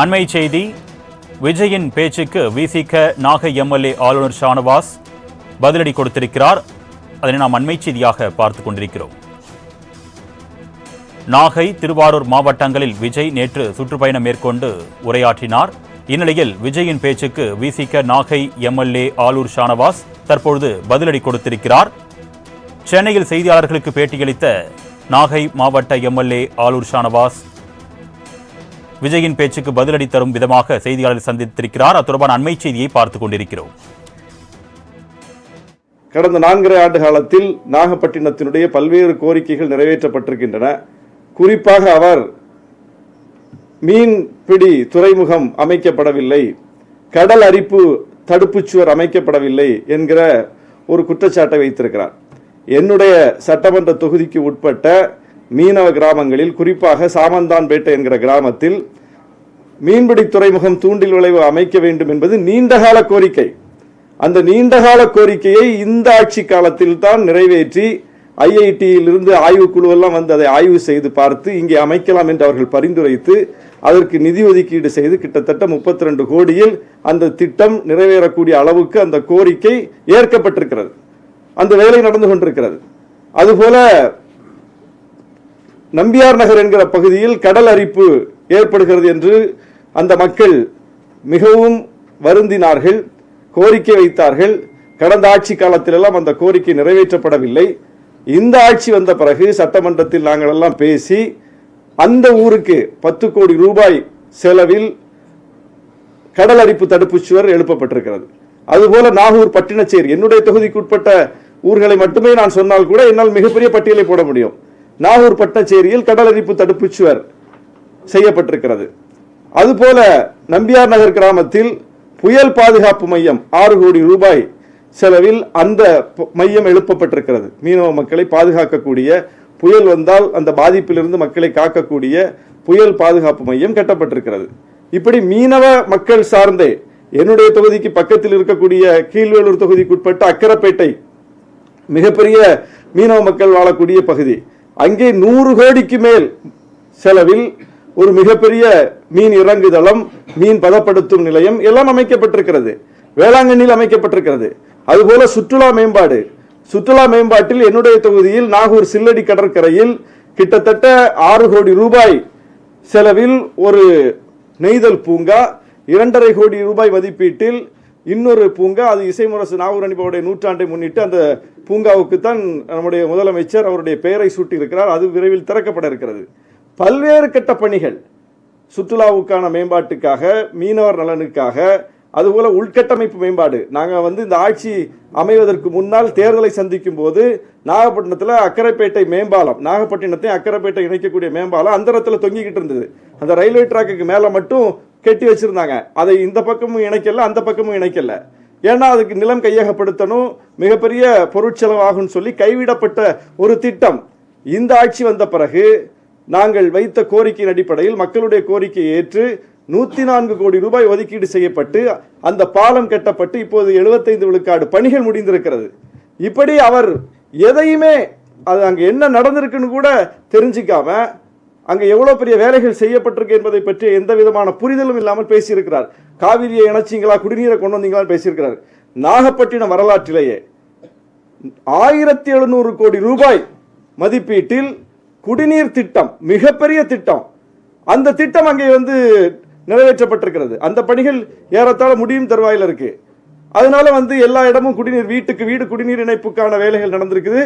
அண்மை செய்தி விஜயின் பேச்சுக்கு விசிக நாகை எம்எல்ஏ ஆளுநர் ஷானவாஸ் பதிலடி கொடுத்திருக்கிறார். அதனை நாம் அண்மை செய்தியாக பார்த்து கொண்டிருக்கிறோம். நாகை திருவாரூர் மாவட்டங்களில் விஜய் நேற்று சுற்றுப்பயணம் மேற்கொண்டு உரையாற்றினார். இந்நிலையில் விஜயின் பேச்சுக்கு விசிக நாகை எம்எல்ஏ ஆலூர் ஷானவாஸ் தற்பொழுது பதிலடி கொடுத்திருக்கிறார். சென்னையில் செய்தியாளர்களுக்கு பேட்டியளித்த நாகை மாவட்ட எம்எல்ஏ ஆலூர் ஷானவாஸ் விஜயின் பேச்சுக்கு பதிலடி தரும் விதமாக செய்தியாளர் சந்தித்திருக்கிறார். அது தொடர்பான அண்மை செய்தியை பார்த்துக் கொண்டிருக்கிறோம். கடந்த நான்கரை ஆண்டு காலத்தில் நாகப்பட்டினத்தினுடைய பல்வேறு கோரிக்கைகள் நிறைவேற்றப்பட்டிருக்கின்றன. குறிப்பாக அவர் மீன்பிடி துறைமுகம் அமைக்கப்படவில்லை கடல் அரிப்பு தடுப்புச் சுவர் அமைக்கப்படவில்லை என்கிற ஒரு குற்றச்சாட்டை வைத்திருக்கிறார். என்னுடைய சட்டமன்ற தொகுதிக்கு உட்பட்ட மீனவ கிராமங்களில் குறிப்பாக சாமந்தான்பேட்டை என்கிற கிராமத்தில் மீன்பிடி துறைமுகம் தூண்டில் விளைவு அமைக்க வேண்டும் என்பது நீண்டகால கோரிக்கை. அந்த நீண்டகால கோரிக்கையை இந்த ஆட்சி காலத்தில் தான் நிறைவேற்றி ஐஐடியிலிருந்து ஆய்வுக்குழுவெல்லாம் வந்து அதை ஆய்வு செய்து பார்த்து இங்கே அமைக்கலாம் என்று அவர்கள் பரிந்துரைத்து அதற்கு நிதி ஒதுக்கீடு செய்து கிட்டத்தட்ட முப்பத்தி ரெண்டு கோடியில் அந்த திட்டம் நிறைவேறக்கூடிய அளவுக்கு அந்த கோரிக்கை ஏற்கப்பட்டிருக்கிறது. அந்த வேலை நடந்து கொண்டிருக்கிறது. அதுபோல நம்பியார் நகர் என்கிற பகுதியில் கடல் அரிப்பு ஏற்படுகிறது என்று அந்த மக்கள் மிகவும் வருந்தினார்கள் கோரிக்கை வைத்தார்கள். கடந்த ஆட்சி காலத்திலெல்லாம் அந்த கோரிக்கை நிறைவேற்றப்படவில்லை. இந்த ஆட்சி வந்த பிறகு சட்டமன்றத்தில் நாங்கள் எல்லாம் பேசி அந்த ஊருக்கு பத்து கோடி ரூபாய் செலவில் கடல் அரிப்பு தடுப்புச் சுவர் எழுப்பப்பட்டிருக்கிறது. அதுபோல நாகூர் பட்டினச்சேரி என்னுடைய தொகுதிக்குட்பட்ட ஊர்களை மட்டுமே நான் சொன்னால் கூட என்னால் மிகப்பெரிய பட்டியலை போட முடியும். நாகூர் பட்டச்சேரியில் கடலரிப்பு தடுப்பு தடுப்புச் சுவர் செய்யப்பட்டிருக்கிறது. அதுபோல நம்பியார் நகர் கிராமத்தில் புயல் பாதுகாப்பு மையம் ஆறு கோடி ரூபாய் செலவில் அந்த மையம் எழுப்பப்பட்டிருக்கிறது. மீனவ மக்களை பாதுகாக்கக்கூடிய புயல் வந்தால் அந்த பாதிப்பிலிருந்து மக்களை காக்கக்கூடிய புயல் பாதுகாப்பு மையம் கட்டப்பட்டிருக்கிறது. இப்படி மீனவ மக்கள் சார்ந்தே என்னுடைய தொகுதிக்கு பக்கத்தில் இருக்கக்கூடிய கீழ்வேலூர் தொகுதிக்குட்பட்ட அக்கரப்பேட்டை மிகப்பெரிய மீனவ மக்கள் வாழக்கூடிய பகுதி. அங்கே நூறு கோடிக்கு மேல் செலவில் ஒரு மிகப்பெரிய மீன் இறங்குதளம் மீன் பதப்படுத்தும் நிலையம் எல்லாம் அமைக்கப்பட்டிருக்கிறது. வேளாங்கண்ணியில் அமைக்கப்பட்டிருக்கிறது. அதுபோல சுற்றுலா மேம்பாடு. சுற்றுலா மேம்பாட்டில் என்னுடைய தொகுதியில் நாகூர் சில்லடி கடற்கரையில் கிட்டத்தட்ட ஆறு கோடி ரூபாய் செலவில் ஒரு நெய்தல் பூங்கா இரண்டரை கோடி ரூபாய் மதிப்பீட்டில் இன்னொரு பூங்கா அது இசைமுரசு நாகூர் அணிபாவுடைய நூற்றாண்டை முன்னிட்டு அந்த பூங்காவுக்கு தான் நம்முடைய முதலமைச்சர் அவருடைய பெயரை சூட்டியிருக்கிறார். அது விரைவில் திறக்கப்பட இருக்கிறது. பல்வேறு கட்ட பணிகள் சுற்றுலாவுக்கான மேம்பாட்டுக்காக மீனவர் நலனுக்காக அதுபோல உள்கட்டமைப்பு மேம்பாடு. நாங்கள் வந்து இந்த ஆட்சி அமைவதற்கு முன்னால் தேர்தலை சந்திக்கும் போது நாகப்பட்டினத்தில் அக்கரைப்பேட்டை மேம்பாலம் நாகப்பட்டினத்தையும் அக்கரைப்பேட்டை இணைக்கக்கூடிய மேம்பாலம் அந்த இடத்துல தொங்கிக்கிட்டு இருந்தது. அந்த ரயில்வே ட்ராக்குக்கு மேலே மட்டும் கட்டி வச்சிருந்தாங்க. அதை இந்த பக்கமும் இணைக்கல அந்த பக்கமும் இணைக்கல. ஏன்னா அதுக்கு நிலம் கையகப்படுத்தணும் மிகப்பெரிய பொருட்செலவாகும்னு சொல்லி கைவிடப்பட்ட ஒரு திட்டம். இந்த ஆட்சி வந்த பிறகு நாங்கள் வைத்த கோரிக்கையின் அடிப்படையில் மக்களுடைய கோரிக்கையை ஏற்று நூற்றி நான்கு கோடி ரூபாய் ஒதுக்கீடு செய்யப்பட்டு அந்த பாலம் கட்டப்பட்டு இப்போது 75 விழுக்காடு பணிகள் முடிந்திருக்கிறது. இப்படி அவர் எதையுமே அது அங்கே என்ன நடந்திருக்குன்னு கூட தெரிஞ்சுக்காம அங்க எவ்வளவு பெரிய வேலைகள் செய்யப்பட்டிருக்கு என்பதை பற்றி எந்த விதமான புரிதலும் இல்லாமல் பேசியிருக்கிறார். காவிரியை இணைச்சிங்களா குடிநீரை கொண்டு வந்தீங்களான்னு பேசியிருக்கிறார். நாகப்பட்டினம் வரலாற்றிலேயே ஆயிரத்தி எழுநூறு கோடி ரூபாய் மதிப்பீட்டில் குடிநீர் திட்டம் மிகப்பெரிய திட்டம். அந்த திட்டம் அங்கே வந்து நிறைவேற்றப்பட்டிருக்கிறது. அந்த பணிகள் ஏறத்தாழ முடியும் தருவாயில் இருக்கு. அதனால வந்து எல்லா இடமும் குடிநீர் வீட்டுக்கு வீடு குடிநீர் இணைப்புக்கான வேலைகள் நடந்திருக்குது.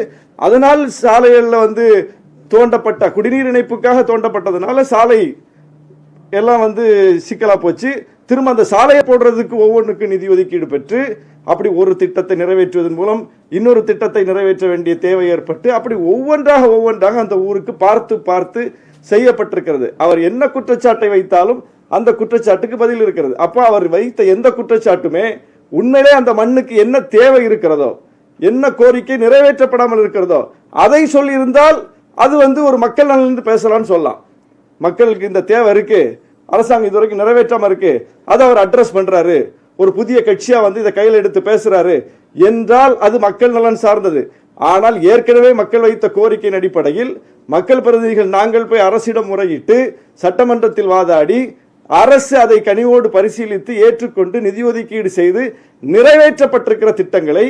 அதனால் சாலைகளில் வந்து தோண்டப்பட்ட குடிநீர் இணைப்புக்காக தோண்டப்பட்டதுனால சாலை எல்லாம் வந்து சிக்கலாக போச்சு. திரும்ப அந்த சாலையை போடுறதுக்கு ஒவ்வொன்றுக்கு நிதி ஒதுக்கீடு பெற்று அப்படி ஒரு திட்டத்தை நிறைவேற்றுவதன் மூலம் இன்னொரு திட்டத்தை நிறைவேற்ற வேண்டிய தேவை ஏற்பட்டு அப்படி ஒவ்வொன்றாக ஒவ்வொன்றாக அந்த ஊருக்கு பார்த்து பார்த்து செய்யப்பட்டிருக்கிறது. அவர் என்ன குற்றச்சாட்டை வைத்தாலும் அந்த குற்றச்சாட்டுக்கு பதில் இருக்கிறது. அப்போ அவர் வைத்த எந்த குற்றச்சாட்டுமே உண்மையிலே அந்த மண்ணுக்கு என்ன தேவை இருக்கிறதோ என்ன கோரிக்கை நிறைவேற்றப்படாமல் இருக்கிறதோ அதை சொல்லியிருந்தால் அது வந்து ஒரு மக்கள் நலன் பேசலாம்னு சொல்லலாம். மக்களுக்கு இந்த தேவை இருக்கு. அரசாங்கம் இதுவரைக்கும் நிறைவேற்றாம இருக்கு. அதை அவர் அட்ரஸ் பண்றாரு. ஒரு புதிய கட்சியா வந்து இதை கையில் எடுத்து பேசுறாரு என்றால் அது மக்கள் நலன் சார்ந்தது. ஆனால் ஏற்கனவே மக்கள் வைத்த கோரிக்கையின் அடிப்படையில் மக்கள் பிரதிநிதிகள் நாங்கள் போய் அரசிடம் முறையிட்டு சட்டமன்றத்தில் வாதாடி அரசு அதை கனிவோடு பரிசீலித்து ஏற்றுக்கொண்டு நிதி ஒதுக்கீடு செய்து நிறைவேற்றப்பட்டிருக்கிற திட்டங்களை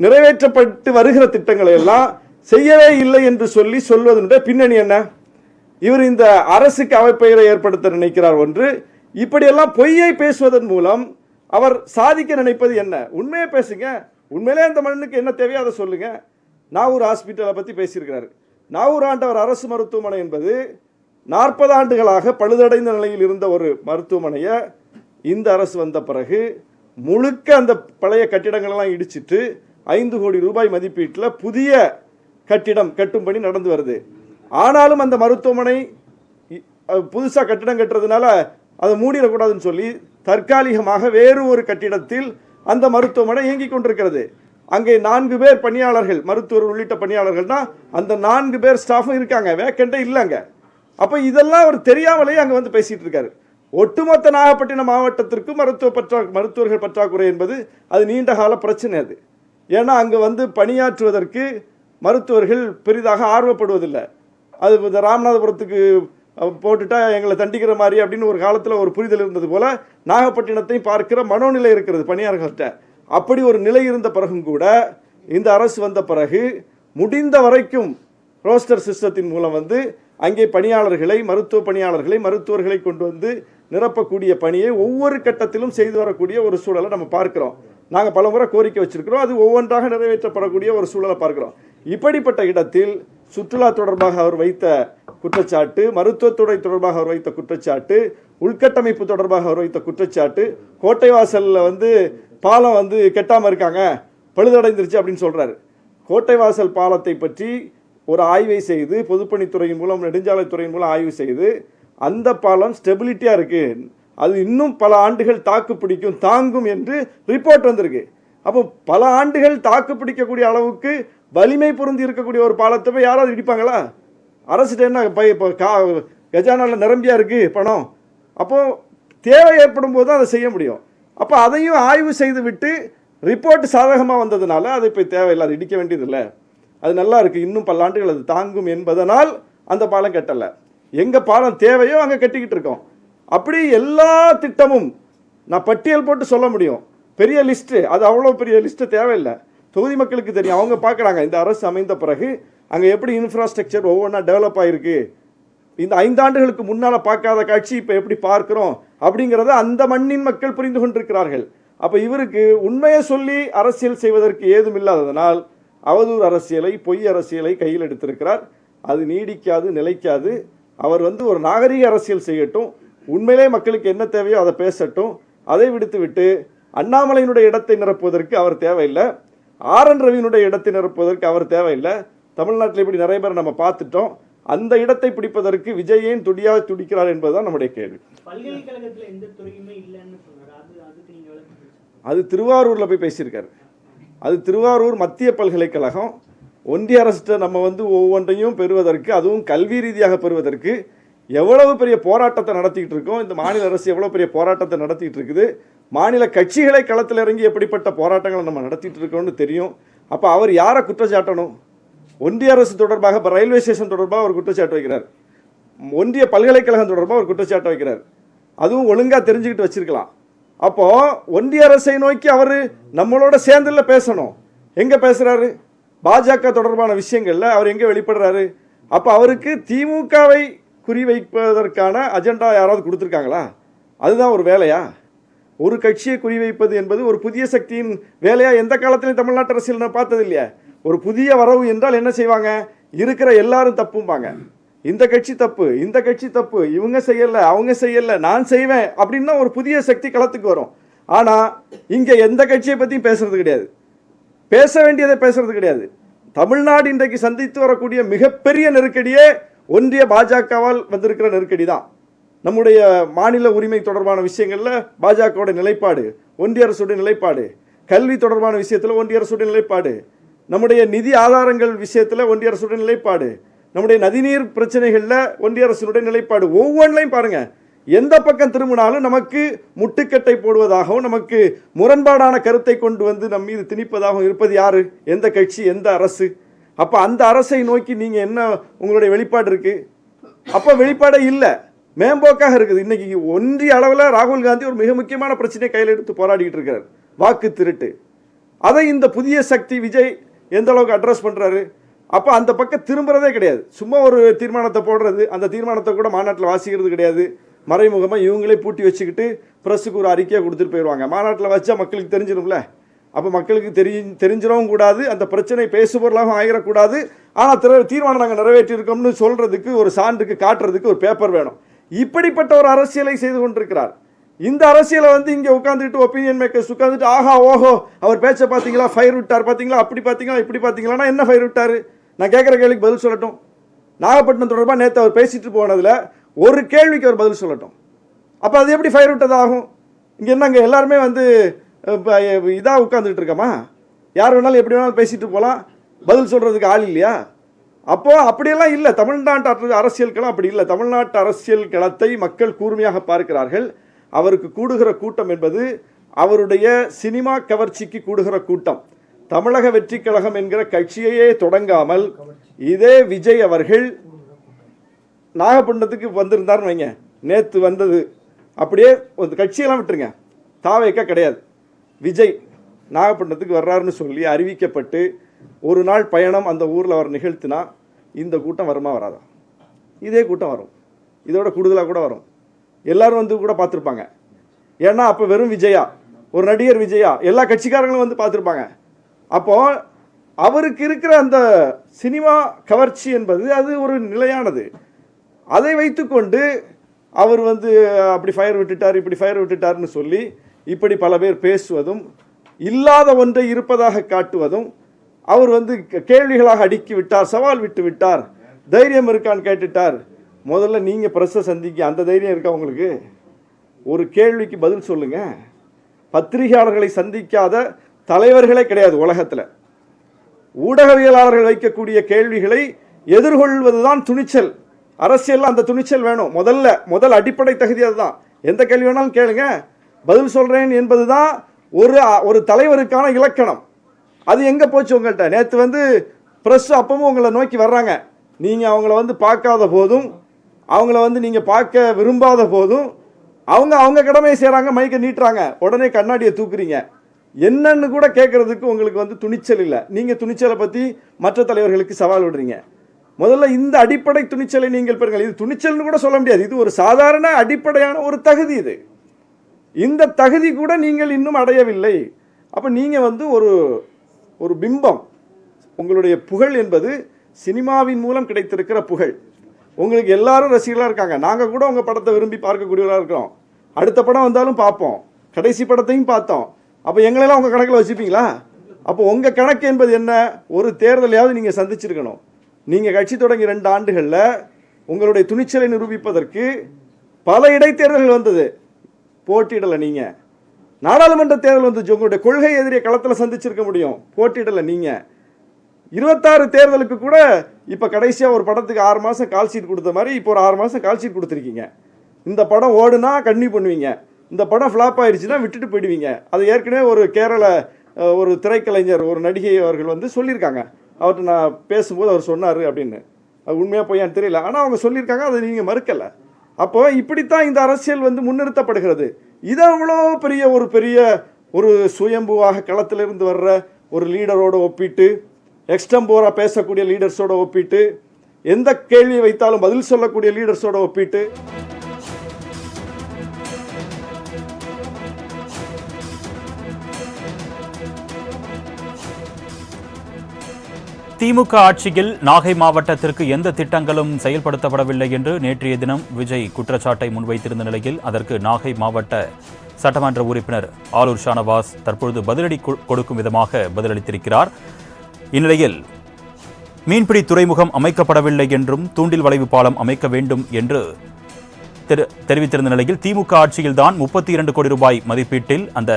நிறைவேற்றப்பட்டு வருகிற திட்டங்களை எல்லாம் செய்யவே இல்லை என்று சொல்லி சொல்வதனுடைய பின்னணி என்ன? இவர் இந்த அரசுக்கு அமைப்பெயரை ஏற்படுத்த நினைக்கிறார் ஒன்று. இப்படியெல்லாம் பொய்யை பேசுவதன் மூலம் அவர் சாதிக்க நினைப்பது என்ன? உண்மையை பேசுங்க. உண்மையிலே அந்த மண்ணுக்கு என்ன தேவையோ அதை சொல்லுங்க. நாகூர் ஹாஸ்பிட்டலை பற்றி பேசியிருக்கிறார். நாகூர் ஆண்டவர் அரசு மருத்துவமனை என்பது நாற்பது ஆண்டுகளாக பழுதடைந்த நிலையில் இருந்த ஒரு மருத்துவமனையை இந்த அரசு வந்த பிறகு முழுக்க அந்த பழைய கட்டிடங்களெல்லாம் இடிச்சிட்டு ஐந்து கோடி ரூபாய் மதிப்பீட்டில் புதிய கட்டிடம் கட்டும் பணி நடந்து வருது. ஆனாலும் அந்த மருத்துவமனை புதுசாக கட்டிடம் கட்டுறதுனால அதை மூடிடக்கூடாதுன்னு சொல்லி தற்காலிகமாக வேறு ஒரு கட்டிடத்தில் அந்த மருத்துவமனை இயங்கிக் கொண்டிருக்கிறது. அங்கே நான்கு பேர் பணியாளர்கள் மருத்துவர் உள்ளிட்ட பணியாளர்கள்னா அந்த நான்கு பேர் ஸ்டாஃபும் இருக்காங்க. வேக்கண்டே இல்லைங்க அப்போ இதெல்லாம் அவர் தெரியாமலேயே அங்கே வந்து பேசிகிட்டு இருக்காரு. ஒட்டுமொத்த நாகப்பட்டினம் மாவட்டத்திற்கு மருத்துவ பற்றா மருத்துவர்கள் பற்றாக்குறை என்பது அது நீண்ட கால பிரச்சனை அது. ஏன்னா அங்கே வந்து பணியாற்றுவதற்கு மருத்துவர்கள் பெரிதாக ஆர்வப்படுவதில்லை. அது இந்த ராமநாதபுரத்துக்கு போட்டுட்டா எங்களை தண்டிக்கிற மாதிரி அப்படின்னு ஒரு காலத்தில் ஒரு புரிதல் இருந்தது போல நாகப்பட்டினத்தை பார்க்கிற மனோநிலை இருக்கிறது பணியாளர்கள்ட்ட. அப்படி ஒரு நிலை இருந்த பிறகும் கூட இந்த அரசு வந்த பிறகு முடிந்த வரைக்கும் ரோஸ்டர் சிஸ்டத்தின் மூலம் வந்து அங்கே பணியாளர்களை மருத்துவ பணியாளர்களை மருத்துவர்களை கொண்டு வந்து நிரப்பக்கூடிய பணியை ஒவ்வொரு கட்டத்திலும் செய்து வரக்கூடிய ஒரு சூழலை நம்ம பார்க்கிறோம். நாங்கள் பலமுறை கோரிக்கை வச்சுருக்கிறோம். அது ஒவ்வொன்றாக நிறைவேற்றப்படக்கூடிய ஒரு சூழலை பார்க்கிறோம். இப்படிப்பட்ட இடத்தில் சுற்றுலா தொடர்பாக அவர் வைத்த குற்றச்சாட்டு மருத்துவத்துறை தொடர்பாக அவர் வைத்த குற்றச்சாட்டு உள்கட்டமைப்பு தொடர்பாக அவர் வைத்த குற்றச்சாட்டு கோட்டை வாசலில் வந்து பாலம் வந்து கெட்டாமல் இருக்காங்க பழுதடைந்துருச்சு அப்படின்னு சொல்கிறாரு கோட்டை வாசல் பாலத்தை பற்றி ஒரு ஆய்வை செய்து பொதுப்பணித்துறையின் மூலம் நெடுஞ்சாலைத்துறையின் மூலம் ஆய்வு செய்து அந்த பாலம் ஸ்டெபிலிட்டியாக இருக்குது அது இன்னும் பல ஆண்டுகள் தாக்கு பிடிக்கும் தாங்கும் என்று ரிப்போர்ட் வந்திருக்கு. அப்போ பல ஆண்டுகள் தாக்கு பிடிக்கக்கூடிய அளவுக்கு வலிமை பொருந்தி இருக்கக்கூடிய ஒரு பாலத்தை போய் யாராவது இடிப்பாங்களா? அரசுட்ட என்ன பை- இப்போ கா கஜானாவில் நிரம்பியாக இருக்குது பணம்? அப்போது தேவை ஏற்படும் போது தான் அதை செய்ய முடியும். அப்போ அதையும் ஆய்வு செய்து விட்டு ரிப்போர்ட் சாதகமாக வந்ததுனால அது இப்போ தேவையில்லை அது இடிக்க வேண்டியதில்லை. அது நல்லா இருக்குது இன்னும் பல்லாண்டுகள் அது தாங்கும் என்பதனால் அந்த பாலம் கட்டலை. எங்கே பாலம் தேவையோ அங்கே கட்டிக்கிட்டு இருக்கோம். அப்படி எல்லா திட்டமும் நான் பட்டியல் போட்டு சொல்ல முடியும். பெரிய லிஸ்ட்டு. அது அவ்வளோ பெரிய லிஸ்ட்டு தேவையில்லை. தொகுதி மக்களுக்கு தெரியும். அவங்க பார்க்குறாங்க இந்த அரசு அமைந்த பிறகு அங்கே எப்படி இன்ஃப்ராஸ்ட்ரக்சர் ஒவ்வொன்றா டெவலப் ஆகிருக்கு இந்த ஐந்தாண்டுகளுக்கு முன்னால் பார்க்காத காட்சி இப்போ எப்படி பார்க்குறோம்? அப்படிங்கிறத அந்த மண்ணின் மக்கள் புரிந்து கொண்டிருக்கிறார்கள். அப்போ இவருக்கு உண்மையை சொல்லி அரசியல் செய்வதற்கு ஏதும் இல்லாததனால் அவதூறு அரசியலை பொய் அரசியலை கையில் எடுத்திருக்கிறார். அது நீடிக்காது நிலைக்காது. அவர் வந்து ஒரு நாகரிக அரசியல் செய்யட்டும். உண்மையிலே மக்களுக்கு என்ன தேவையோ அதை பேசட்டும். அதை விடுத்துவிட்டு அண்ணாமலையினுடைய இடத்தை நிரப்புவதற்கு அவர் தேவையில்லை. ஆர் என் ரவியினுடைய இடத்தை நிரப்புவதற்கு அவர் தேவையில்லை. தமிழ்நாட்டில் இப்படி நிறைய பேர் நம்ம பார்த்துட்டோம். அந்த இடத்தை பிடிப்பதற்கு விஜய் ஏன் துடியாக துடிக்கிறார் என்பதுதான் நம்முடைய கேள்வி. அது திருவாரூரில் போய் பேசியிருக்காரு. அது திருவாரூர் மத்திய பல்கலைக்கழகம். ஒன்றிய அரசிட்ட நம்ம வந்து ஒவ்வொன்றையும் பெறுவதற்கு அதுவும் கல்வி ரீதியாக பெறுவதற்கு எவ்வளவு பெரிய போராட்டத்தை நடத்திக்கிட்டு இருக்கோம். இந்த மாநில அரசு எவ்வளவு பெரிய போராட்டத்தை நடத்திட்டு இருக்குது. மாநில கட்சிகளை களத்தில் இறங்கி எப்படிப்பட்ட போராட்டங்களை நம்ம நடத்திட்டு இருக்கோம்னு தெரியும். அப்போ அவர் யாரை குற்றச்சாட்டணும்? ஒன்றிய அரசு தொடர்பாக இப்போ ரயில்வே ஸ்டேஷன் தொடர்பாக ஒரு குற்றச்சாட்டு வைக்கிறார். ஒன்றிய பல்கலைக்கழகம் தொடர்பாக ஒரு குற்றச்சாட்டு வைக்கிறார். அதுவும் ஒழுங்காக தெரிஞ்சுக்கிட்டு வச்சிருக்கலாம். அப்போது ஒன்றிய அரசை நோக்கி அவர் நம்மளோட சேர்ந்துல பேசணும். எங்கே பேசுகிறாரு பாஜக தொடர்பான விஷயங்களில் அவர் எங்கே வெளிப்படுறாரு? அப்போ அவருக்கு திமுகவை குறிவைப்பதற்கான அஜெண்டா யாராவது கொடுத்துருக்காங்களா? அதுதான் ஒரு வேலையா? ஒரு கட்சியை குறிவைப்பது என்பது ஒரு புதிய சக்தியின் வேலையாக எந்த காலத்திலையும் தமிழ்நாட்டு அரசியல் நான் பார்த்தது இல்லையா ஒரு புதிய வரவு என்றால் என்ன செய்வாங்க? இருக்கிற எல்லாரும் தப்பும்பாங்க இந்த கட்சி தப்பு இந்த கட்சி தப்பு இவங்க செய்யல அவங்க செய்யல நான் செய்வேன் அப்படின்னா ஒரு புதிய சக்தி களத்துக்கு வரும். ஆனால் இங்கே எந்த கட்சியை பற்றியும் பேசுறது கிடையாது. பேச வேண்டியதை பேசுறது கிடையாது. தமிழ்நாடு இன்றைக்கு சந்தித்து வரக்கூடிய மிகப்பெரிய நெருக்கடியே ஒன்றிய பாஜகவால் வந்திருக்கிற நெருக்கடி தான் நம்முடைய மாநில உரிமை தொடர்பான விஷயங்களில் பாஜகவோட நிலைப்பாடு ஒன்றிய அரசுடைய நிலைப்பாடு கல்வி தொடர்பான விஷயத்தில் ஒன்றிய அரசுடைய நிலைப்பாடு நம்முடைய நிதி ஆதாரங்கள் விஷயத்தில் ஒன்றிய அரசுடைய நிலைப்பாடு நம்முடைய நதிநீர் பிரச்சனைகளில் ஒன்றிய அரசினுடைய நிலைப்பாடு. ஒவ்வொன்றையும் பாருங்கள் எந்த பக்கம் திரும்பினாலும் நமக்கு முட்டுக்கட்டை போடுவதாகவும் நமக்கு முரண்பாடான கருத்தை கொண்டு வந்து நம் மீது திணிப்பதாகவும் இருப்பது யாரு? எந்த கட்சி? எந்த அரசு? அப்போ அந்த அரசை நோக்கி நீங்கள் என்ன உங்களுடைய வெளிப்பாடு இருக்குது அப்போ வெளிப்பாடே இல்லை. மேம்போக்காக இருக்குது. இன்றைக்கி ஒன்றிய அளவில் ராகுல் காந்தி ஒரு மிக முக்கியமான பிரச்சனையை கையில் எடுத்து போராடிக்கிட்டு இருக்கார். வாக்கு திருட்டு. அதை இந்த புதிய சக்தி விஜய் எந்த அளவுக்கு அட்ரஸ் பண்ணுறாரு அப்போ அந்த பக்கம் திரும்புறதே கிடையாது. சும்மா ஒரு தீர்மானத்தை போடுறது அந்த தீர்மானத்தை கூட மாநாட்டில் வாசிக்கிறது கிடையாது. மறைமுகமாக இவங்களே பூட்டி வச்சுக்கிட்டு ப்ரெஸ்ஸுக்கு ஒரு அறிக்கையை கொடுத்துட்டு போயிடுவாங்க மாநாட்டில் வச்சா மக்களுக்கு தெரிஞ்சிடும்ல அப்போ மக்களுக்கு தெரி தெரிஞ்சிடவும் கூடாது. அந்த பிரச்சனை பேசுபொருளாகவும் ஆகிடக்கூடாது ஆனால் திரு தீர்மானம் நாங்கள் நிறைவேற்றியிருக்கோம்னு சொல்கிறதுக்கு ஒரு சான்றுக்கு காட்டுறதுக்கு ஒரு பேப்பர் வேணும். இப்படிப்பட்ட ஒரு அரசியலை செய்து கொண்டிருக்கிறார். இந்த அரசியலை வந்து இங்கே உட்காந்துட்டு ஒப்பீனியன் மேக்கர்ஸ் உட்காந்துட்டு ஆஹா ஓஹோ அவர் பேச்சை பார்த்தீங்களா? ஃபயர் விட்டார் பார்த்தீங்களா? அப்படி பார்த்தீங்களா? இப்படி பார்த்தீங்களான்னா என்ன ஃபயர் விட்டார்? நான் கேட்குற கேள்விக்கு பதில் சொல்லட்டும். நாகப்பட்டினம் தொடர்பாக நேற்று அவர் பேசிட்டு போனதில் ஒரு கேள்விக்கு அவர் பதில் சொல்லட்டும். அப்போ அது எப்படி ஃபயர் விட்டதாகும்? இங்கே என்னங்க எல்லாருமே வந்து இதாக உட்காந்துட்டு இருக்கோமா? யார் வேணாலும் எப்படி வேணாலும் பேசிட்டு போகலாம் பதில் சொல்கிறதுக்கு ஆள் இல்லையா? அப்போ அப்படியெல்லாம் இல்லை. தமிழ்நாட்டு அரசு- அரசியல் களம் அப்படி இல்லை. தமிழ்நாட்டு அரசியல் களத்தை மக்கள் கூர்மையாக பார்க்கிறார்கள். அவருக்கு கூடுகிற கூட்டம் என்பது அவருடைய சினிமா கவர்ச்சிக்கு கூடுகிற கூட்டம். தமிழக வெற்றி கழகம் என்கிற கட்சியையே தொடங்காமல் இதே விஜய் அவர்கள் நாகப்பட்டினத்துக்கு வந்திருந்தாருன்னு வைங்க. நேற்று வந்தது. அப்படியே ஒரு கட்சியெல்லாம் விட்டுருங்க. தாவேக்கா கிடையாது. விஜய் நாகப்பட்டினத்துக்கு வர்றாருன்னு சொல்லி அறிவிக்கப்பட்டு ஒரு நாள் பயணம் அந்த ஊரில் அவர் நிகழ்த்தினா இந்த கூட்டம் வருமா வராதா? இதே கூட்டம் வரும். இதோட கூடுதலாக கூட வரும். எல்லாரும் வந்து கூட பார்த்துருப்பாங்க. ஏன்னா அப்போ வெறும் விஜயா ஒரு நடிகர் விஜயா எல்லா கட்சிக்காரங்களும் வந்து பார்த்துருப்பாங்க. அப்போ அவருக்கு இருக்கிற அந்த சினிமா கவர்ச்சி என்பது அது ஒரு நிலையானது. அதை வைத்துக்கொண்டு அவர் வந்து அப்படி ஃபயர் விட்டுட்டார் இப்படி ஃபயர் விட்டுட்டார்னு சொல்லி இப்படி பல பேர் பேசுவதும் இல்லாத ஒன்றை இருப்பதாக காட்டுவதும் அவர் வந்து கேள்விகளாக அடுக்கி விட்டார் சவால் விட்டு விட்டார். தைரியம் இருக்கான்னு கேட்டுட்டார். முதல்ல நீங்கள் பிரஸ்ஸை சந்திக்க அந்த தைரியம் இருக்கா உங்களுக்கு? ஒரு கேள்விக்கு பதில் சொல்லுங்கள் பத்திரிகையாளர்களை சந்திக்காத தலைவர்களே கிடையாது உலகத்தில். ஊடகவியலாளர்கள் வைக்கக்கூடிய கேள்விகளை எதிர்கொள்வதுதான் துணிச்சல். அரசியலில் அந்த துணிச்சல் வேணும். முதல்ல முதல் அடிப்படை தகுதி அதுதான். எந்த கேள்வி வேணாலும் கேளுங்க. பதில் சொல்கிறேன் என்பது தான் ஒரு ஒரு தலைவருக்கான இலக்கணம். அது எங்கே போச்சு உங்கள்கிட்ட நேற்று வந்து ப்ரெஸ் அப்பவும் உங்களை நோக்கி வர்றாங்க. நீங்கள் அவங்கள வந்து பார்க்காத போதும் அவங்கள வந்து நீங்கள் பார்க்க விரும்பாத போதும் அவங்க அவங்க கடமையை செய்கிறாங்க மைக்கை நீட்டுறாங்க. உடனே கண்ணாடியை தூக்குறீங்க. என்னன்னு கூட கேட்குறதுக்கு உங்களுக்கு வந்து துணிச்சல் இல்லை. நீங்கள் துணிச்சலை பற்றி மற்ற தலைவர்களுக்கு சவால் விடுறீங்க. முதல்ல இந்த அடிப்படை துணிச்சலை நீங்கள் பெறுங்கள். இது துணிச்சல்னு கூட சொல்ல முடியாது. இது ஒரு சாதாரண அடிப்படையான ஒரு தகுதி இது. இந்த தகுதி கூட நீங்கள் இன்னும் அடையவில்லை. அப்போ நீங்கள் வந்து ஒரு ஒரு பிம்பம். உங்களுடைய புகழ் என்பது சினிமாவின் மூலம் கிடைத்திருக்கிற புகழ். உங்களுக்கு எல்லாரும் ரசிகர்களாக இருக்காங்க. நாங்கள் கூட உங்கள் படத்தை விரும்பி பார்க்கக்கூடியவராக இருக்கிறோம். அடுத்த படம் வந்தாலும் பார்ப்போம். கடைசி படத்தையும் பார்த்தோம். அப்போ எங்களெல்லாம் உங்கள் கணக்கில் வச்சுப்பீங்களா? அப்போ உங்கள் கணக்கு என்பது என்ன? ஒரு தேர்தலையாவது நீங்கள் சந்திச்சிருக்கணும். நீங்கள் கட்சி தொடங்கி ரெண்டு ஆண்டுகளில் உங்களுடைய துணிச்சலை நிரூபிப்பதற்கு பல இடைத்தேர்தல்கள் வந்தது. போட்டியிடலை நீங்கள் நாடாளுமன்ற தேர்தல் வந்துச்சு உங்களுடைய கொள்கை எதிரிய களத்தில் சந்திச்சிருக்க முடியும். போட்டிடலை நீங்கள் இருபத்தாறு தேர்தலுக்கு கூட இப்போ கடைசியாக ஒரு படத்துக்கு ஆறு மாதம் கால் ஷீட் கொடுத்த மாதிரி இப்போ ஒரு ஆறு மாதம் கால் ஷீட் கொடுத்துருக்கீங்க. இந்த படம் ஓடுனா கண்ணி பண்ணுவீங்க. இந்த படம் ஃப்ளாப் ஆயிடுச்சுன்னா விட்டுட்டு போயிடுவீங்க. அது ஏற்கனவே ஒரு கேரள ஒரு திரைக்கலைஞர் ஒரு நடிகை அவர்கள் வந்து சொல்லியிருக்காங்க. அவர்கிட்ட நான் பேசும்போது அவர் சொன்னார் அப்படின்னு. அது உண்மையாக போயான்னு தெரியல. ஆனால் அவங்க சொல்லியிருக்காங்க அதை நீங்கள் மறுக்கலை. அப்போ இப்படித்தான் இந்த அரசியல் வந்து முன்னிறுத்தப்படுகிறது. இது அவ்வளோ பெரிய ஒரு பெரிய ஒரு சுயம்புவாக களத்திலிருந்து வர்ற ஒரு லீடரோட ஒப்பிட்டு எக்ஸ்டம்போராக பேசக்கூடிய லீடர்ஸோட ஒப்பிட்டு எந்த கேள்வியை வைத்தாலும் பதில் சொல்லக்கூடிய லீடர்ஸோட ஒப்பிட்டு திமுக ஆட்சியில் நாகை மாவட்டத்திற்கு எந்த திட்டங்களும் செயல்படுத்தப்படவில்லை என்று நேற்றைய தினம் விஜய் குற்றச்சாட்டை முன்வைத்திருந்த நிலையில் அதற்கு நாகை மாவட்ட சட்டமன்ற உறுப்பினர் ஆலூர் ஷானவாஸ் தற்பொழுது பதிலடி கொ- கொடுக்கும் விதமாக பதிலளித்திருக்கிறார். இந்நிலையில் மீன்பிடி துறைமுகம் அமைக்கப்படவில்லை என்றும் தூண்டில் வளைவு பாலம் அமைக்க வேண்டும் என்று தெரிவித்திருந்த நிலையில் திமுக ஆட்சியில்தான் முப்பத்தி இரண்டு கோடி ரூபாய் மதிப்பீட்டில் அந்த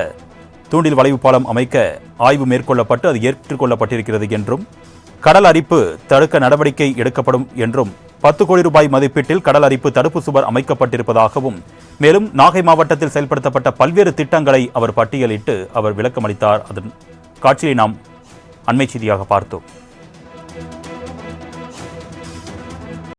தூண்டில் வளைவு பாலம் அமைக்க ஆய்வு மேற்கொள்ளப்பட்டு அது ஏற்றுக்கொள்ளப்பட்டிருக்கிறது என்றும் கடல் அரிப்பு தடுக்க நடவடிக்கை எடுக்கப்படும் என்றும் பத்து கோடி ரூபாய் மதிப்பீட்டில் கடல் அரிப்பு தடுப்பு சுவர் அமைக்கப்பட்டிருப்பதாகவும் மேலும் நாகை மாவட்டத்தில் செயல்படுத்தப்பட்ட பல்வேறு திட்டங்களை அவர் பட்டியலிட்டு அவர் விளக்கமளித்தார். அதன் காட்சியை நாம் அண்மை செய்தியாக பார்த்தோம்.